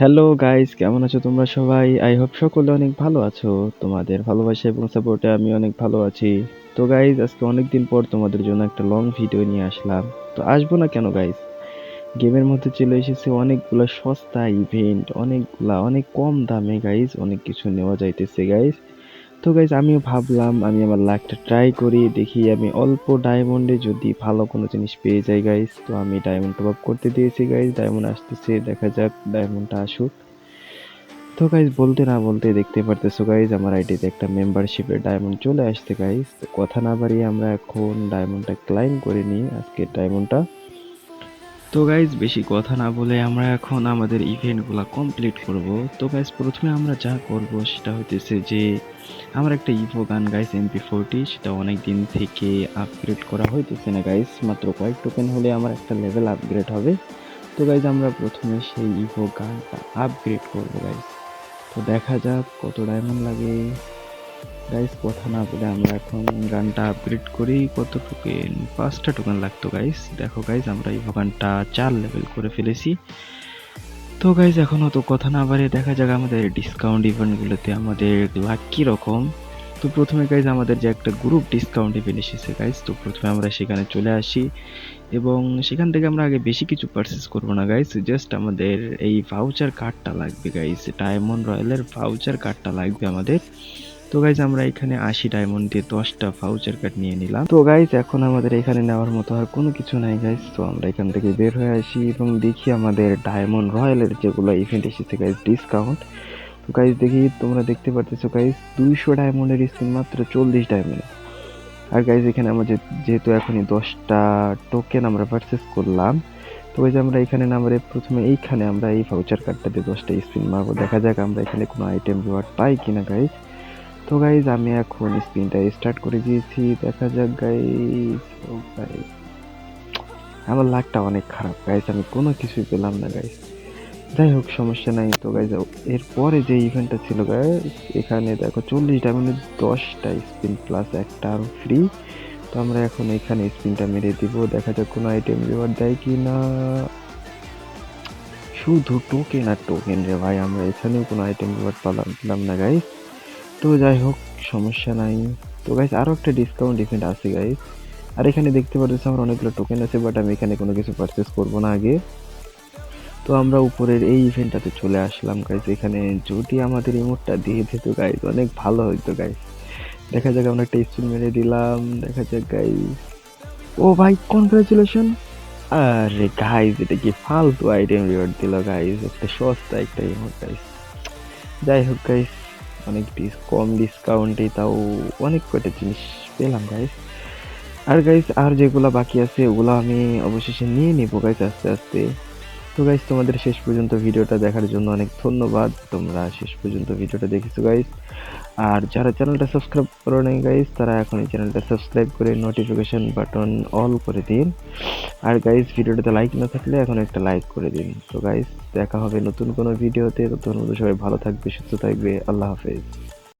Hello guys কেমন আছো তোমরা সবাই? আই হোপ সকলে অনেক ভালো আছো। তোমাদের ভালোবাসা এবং সাপোর্টে আমি অনেক ভালো আছি। তো গাইজ আজকে অনেক দিন পর তোমাদের জন্য একটা লং ভিডিও নিয়ে আসলাম। তো, আসব না কেন গাইজ গেমের মধ্যে চলে এসেছে অনেকগুলো সস্তা ইভেন্ট অনেকগুলা, অনেক কম দামে গাইস অনেক কিছু নেওয়া যাইতেছে গাইস তো গাইজ আমিও ভাবলাম, আমি আমার লাকটা ট্রাই করি, দেখি আমি অল্প ডায়মন্ডে যদি ভালো কোনো জিনিস পেয়ে যাই গাইজ তো আমি ডায়মন্ড টপ আপ করতে দিয়েছি গাইজ ডায়মন্ড আসতেছে, দেখা যাক ডায়মন্ডটা আসুক। তো গাইজ বলতে না বলতে দেখতে পারতেছো গাইজ আমার আইডিতে একটা মেম্বারশিপের ডায়মন্ড চলে আসছে গাইজ তো কথা না বাড়িয়ে আমরা এখন ডায়মন্ডটা ক্লাইম করে নিই আজকে ডায়মন্ডটা তো গাইজ বেশি কথা না বলে আমরা এখন আমাদের ইভেন্টগুলো কমপ্লিট করব। তো গাইজ প্রথমে আমরা যা করব সেটা হইতেছে যে, আমার একটা ইভো গান গাইস এমপি ফোরটি সেটা অনেক দিন থেকে আপগ্রেড করা হইতেছে না গাইস মাত্র কয়েক টোকেন হলে আমার একটা লেভেল আপগ্রেড হবে। তো গাইজ আমরা প্রথমে সেই ইভো গানটা আপগ্রেড করব গাইস তো দেখা যাক কত ডায়মন্ড লাগে। গাইস কথা না বলে আমরা এখন গানটা আপগ্রেড করি। কত টোকেন পাঁচটা টোকেন লাগতো গাইস দেখো গাইস আমরা এই গানটা চার লেভেল করে ফেলেছি। তো গাইজ এখন অত কথা না বাড়িয়ে দেখা যাক আমাদের ডিসকাউন্ট ইভেন্টগুলোতে আমাদের লাক রকম। তো, প্রথমে গাইজ আমাদের যে একটা গ্রুপ ডিসকাউন্ট ইভেন্ট এসেছে গাইজ তো প্রথমে আমরা সেখানে চলে আসি। এবং সেখান থেকে আমরা আগে বেশি কিছু পারচেস করব না গাইজ জাস্ট আমাদের এই ভাউচার কার্ডটা লাগবে গাইজ ডায়মন্ড রয়্যালের ভাউচার কার্ডটা লাগবে আমাদের। তো গাইজ আমরা এখানে আশি ডায়মন্ড দিয়ে দশটা ভাউচার কার্ড নিয়ে নিলাম। তো গাইজ এখন আমাদের এখানে নেওয়ার মতো আর কোনো কিছু নাই গাইজ তো আমরা এখান থেকে বের হয়ে আসি এবং দেখি আমাদের ডায়মন্ড রয়্যালের যেগুলো ইভেন্ট এসেছে গাইজ ডিসকাউন্ট তো গাইজ দেখি তোমরা দেখতে পারতেছো গাইজ দুইশো ডায়মন্ডের স্কিন মাত্র চল্লিশ ডায়মন্ড আর গাইজ এখানে আমাদের যেহেতু এখনই দশটা টোকেন আমরা পারচেস করলাম, তো ওই যে আমরা এখানে নাম্বারে প্রথমে এইখানে আমরা এই ভাউচার কার্ডটা দিয়ে দশটা স্পিন মারবো। দেখা যাক আমরা এখানে কোনো আইটেম রিওয়ার্ড পাই কিনা গাইজ তো গাইজ আমি এখন স্ক্রিনটা স্টার্ট করে দিয়েছি। দেখা যাক গাইজ ও গাইজ আমার লাকটা অনেক খারাপ গাইজ আমি কোনো কিছুই পেলাম না গাইজ যাই হোক, সমস্যা নাই তো গাইজ এরপরে যে ইভেন্টটা ছিল গাইজ এখানে দেখো চল্লিশ ডায়মন্ডের দশটা স্পিন প্লাস একটা আরও ফ্রি তো আমরা এখন এখানে স্পিনটা মেরে দিব। দেখা যাক কোনো আইটেম রিওয়ার্ড দেয় কি না শুধু টোকেন আর টোকেন রে ভাই, আমরা এখানেও কোনো আইটেম রিওয়ার্ড পালাম পেলাম না গাইজ তো যাই হোক, সমস্যা নাই। তো গাইজ আরও একটা ডিসকাউন্ট ইভেন্ট আছে গাইজ আর এখানে দেখতে পাচ্ছি আমার অনেকগুলো টোকেন আছে বাট আমি এখানে কোনো কিছু পারচেস করব না আগে। তো আমরা উপরের এই ইভেন্টটাতে চলে আসলাম গাইজ এখানে যদি আমাদের ইমোটটা দিয়ে দিত গাইজ অনেক ভালো হইতো গাইজ দেখা যাক আমরা একটা স্পিন মেরে দিলাম, দেখা যাক গাইজ ও ভাই কনগ্রাচুলেশন আরে গাইজ এটা কি ফালতু আইটেম রিওয়ার্ড দিল গাইজ একটা সস্তা একটা ইমোট গাইজ যাই হোক গাইজ অনেক ডিস কম ডিসকাউন্টে তাও অনেক কটা জিনিস পেলাম গাইস আর গাইস আর যেগুলো বাকি আছে, ওগুলো আমি অবশেষে নিয়ে নিবো গাইস আস্তে আস্তে। তো গাইস তোমাদের শেষ পর্যন্ত ভিডিওটা দেখার জন্য অনেক ধন্যবাদ। তোমরা শেষ পর্যন্ত ভিডিওটা দেখেছ গাইস আর যারা চ্যানেলটা সাবস্ক্রাইব করো নাই গাইস তারা এখন এই চ্যানেলটা সাবস্ক্রাইব করে নোটিফিকেশন বাটন অল করে দিন। আর গাইস ভিডিওটাতে লাইক না থাকলে এখন একটা লাইক করে দিন। তো গাইস দেখা হবে নতুন কোনো ভিডিওতে। ততক্ষণ সবাই ভালো থাকবে, সুস্থ থাকবে। আল্লাহ হাফেজ।